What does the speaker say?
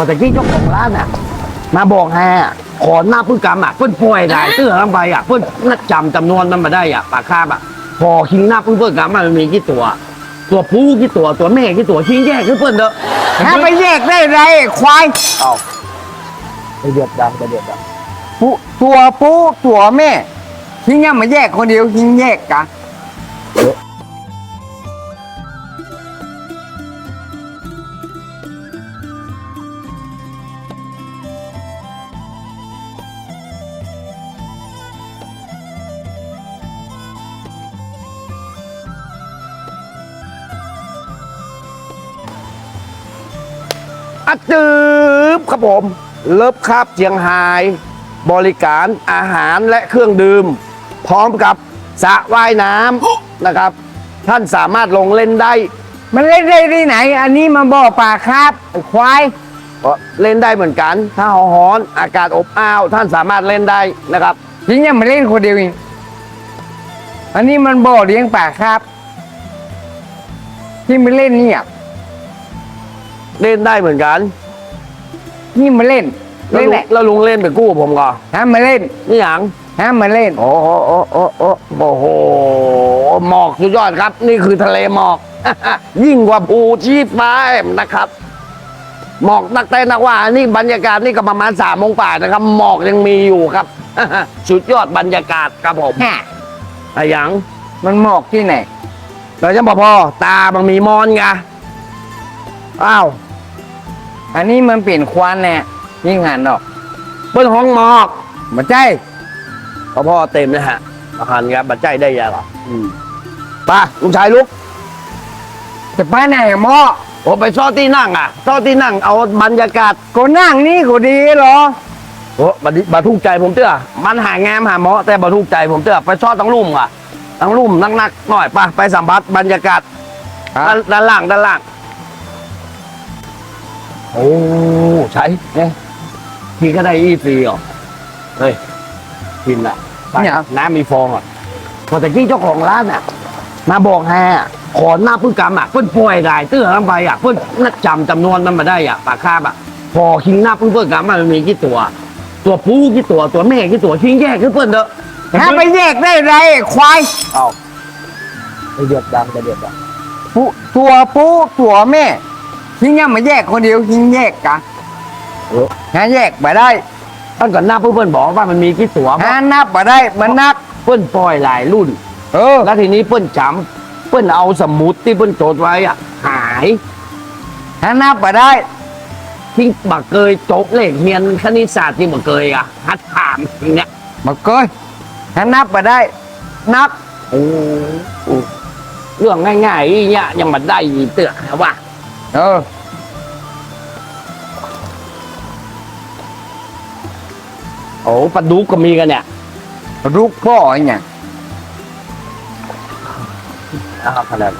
พอตะกี้เจ้าของร้านอะ มาบอกแฮอะขอหน้าพึ่งกรรมอะเพิ่นป่วยหลายเตื้อลงไปอะเพิ่นนัดจำจำนวนมันมาได้อะปากคาบอะพอคิงหน้าพึ่งเพิ่งกรรมมันมีกี่ตัว ตัวผู้กี่ตัวตัวแม่กี่ตัวคิงแยกคือเพิ่นเด้อถ้าไปแยกได้ไรควายเอาไปเดือดดังไปเดือดดังผู้ตัวผู้ตัวแม่ทิ้งยังมาแยกคนเดียวทิ้งแยกกัน อัดจืบครับผม เลิฟครับเจียงไฮ้บริการอาหารและเครื่องดื่ม พร้อมกับสระว่ายน้ำนะครับ ท่านสามารถลงเล่นได้ มันเล่นได้ที่ไหน อันนี้มาบอกป่าครับไอ้ควายก็เล่นได้เหมือนกัน ถ้าร้อนๆอากาศอบอ้าว ท่านสามารถเล่นได้นะครับทิ้งยังมาเล่นคนเดียวเองอันนี้มันบ่อเลี้ยงป่าครับ ที่มาเล่นเนี่ย เล่นได้เหมือนกันนี่มาเล่นแล้วเล่นลุแหงละแล้วลุงเล่นไปกู้ผมก่อนฮะมาเล่นนี่หยังฮะมาเล่น โอ้โหโอ้โหโอ้โหโอ้โห หมอกสุดยอดครับ นี่คือทะเลหมอก ยิ่งกว่าภูชีฟ้านะครับ หมอกนักเต้นนักว่า นี่บรรยากาศนี่ก็ประมาณสามโมงป่านะครับ หมอกยังมีอยู่ครับ สุดยอดบรรยากาศครับผม ฮะ อะหยังมันหมอกที่ไหนเราจะบอกพอตามันมีมอนไง อ้าว อันนี้มันเปลี่ยนควันแน่ยิ่งหันออกเปิ้นห้องหมอกมาใจพอพ่อเต็มนะฮะอาหารครับบัดใจได้ยังหรออืมไป้าลุงชายลุกจะไปไหนหมอโอ้ไปซ่อที่นั่งอะซ่อที่นั่งเอาบรรยากาศก็นั่งนี่ก็ดีเหรอโอ้บัดนี้บัดทุกใจผมเตื้อมันหางามหาหมอแต่บัดทุกใจผมเตื้อไปซ่อตั้งรุ่มอะตั้งรุ่มนักๆหน่อยไป่ะไปสัมผัสบรรยากาศครับด้านด้านล่างด้านล่าง โอ้ใช่เนี่ยพี่ก็ได้อีฟรีเหรอเฮ้ยกินละไปเนี่ย น้ำมีฟองอะพอตะกี้เจ้าของร้านอะมาบอกแฮอะขอหน้าพึ่งกรรมอะเพิ่นป่วยหลายเตื้อลงไปอะเพิ่นนัดจำจำนวนมันมาได้อะปากคาบอะพอคิงหน้าพึ่งเพิ่งกรรมมันมีกี่ตัว ตัวผู้กี่ตัวตัวแม่กี่ตัวคิงแยกคือเพิ่นเด้อถ้าไปแยกได้ไรควายเอาไปเดือดดังไปเดือดดัง ผู้ตัวผู้ตัวแม่ ทิ้งยังมาแยกคนเดียวทิ้งแยกกันเออหาแยกมาได้ท่านก่อนหน้าเพิ่นเพิ่นบอกว่ามันมีกี่ตัวเพหาราะนับมาได้มันนับเพิ่นปล่อยหลายรุ่น เออ แล้วทีนี้เปิ้นจำเปิ้นเอาสมุดที่เปิ้นจดไว้อะหายหานับมาได้ทิ้งบักเกยจบเลขเรียนคณิตศาสตร์ที่บักเกยอะฮัดถามอย่างเนี้ยมาเกยหานับมาได้ นับโอ้โหเรื่องง่ายๆอีเนี่ยยังมาได้อีเตือว่า เออโอ้ปลาดุกก็มีกันเนี่ยลูกพ่อไอ้เนี่ยนะครับขนาด